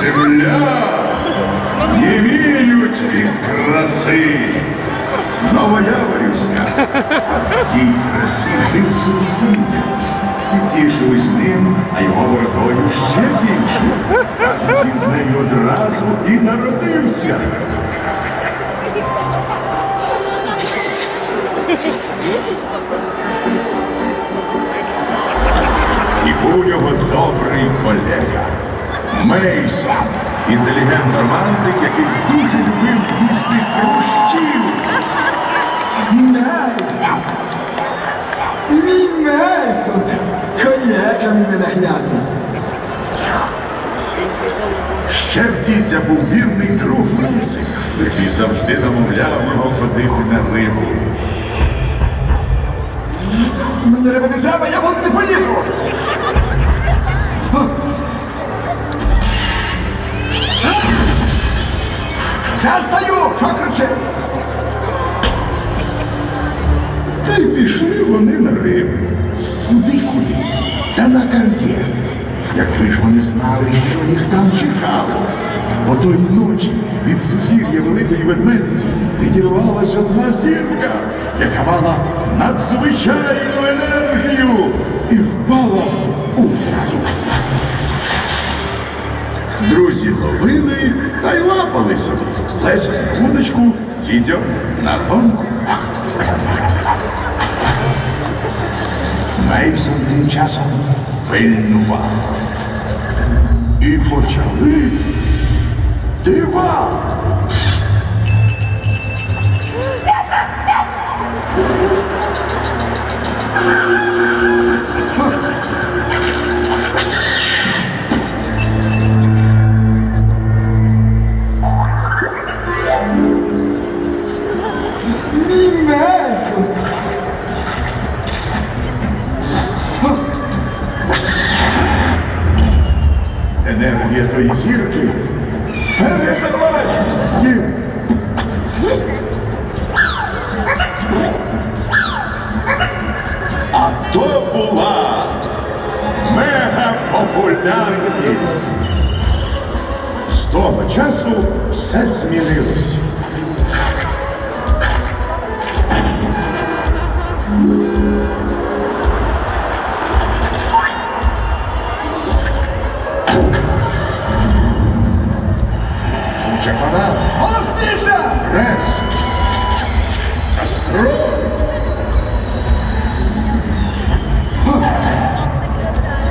земля німіють від краси. Новояворівська. А в тій красі жив сумцідзя. Всі тішились ним, а його воротою ще більше. Кажуть, він з нею одразу і народився. І був у нього добрий колега. Мейсон, інтелігент-романтик, який дуже любив їсти хрущів. Мельсон! Мій Мельсон! Колега мій ненаглядний. Ще в дідя був вірний друг Мисик, який завжди намовляв його ходити на рибу. Мені риби не треба, я воду не полізу! Я стою! Що кричи? Та й пішли вони на рибу. Куди-куди? Та на кар'єр. Якби ж вони знали, що їх там чекало. Отої ночі від сузір'я Великої ведмедиці відірвалась одна зірка, яка мала надзвичайну енергію і впала Друзі ловили та й лапали собі. Леся на вудочку, дідьо на гонку. Мейсон тим часом пильнував. І почали дива. Тої зірки. А то була мегапопулярність. З того часу все змінилось.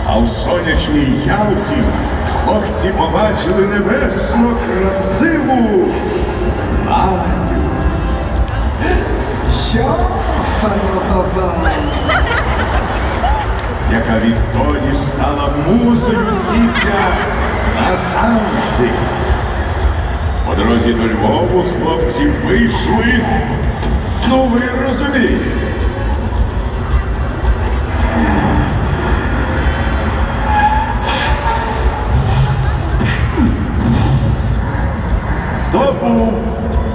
А в сонячній Ялті хлопці побачили небесно красиву Надю. Що, фанобаба? яка відтоді стала музою циця назавжди. По дорозі до Львову хлопці вийшли. Ну, ви розумієте. То був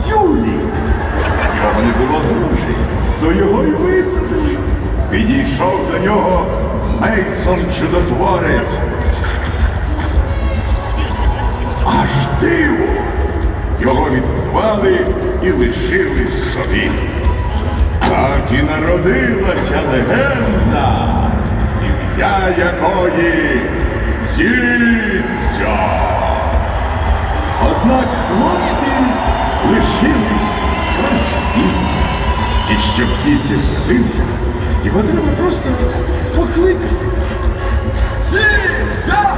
Юлік. В нього не було грошей, то його й висадили. Підійшов до нього Мейсон чудотворець. Аж диво! Його відгодували і лишили собі. Так і народилася легенда, ім'я якої Зіця. Однак хлопці лишились прості. І щоб Зіця з'явився, його треба просто покликати. За!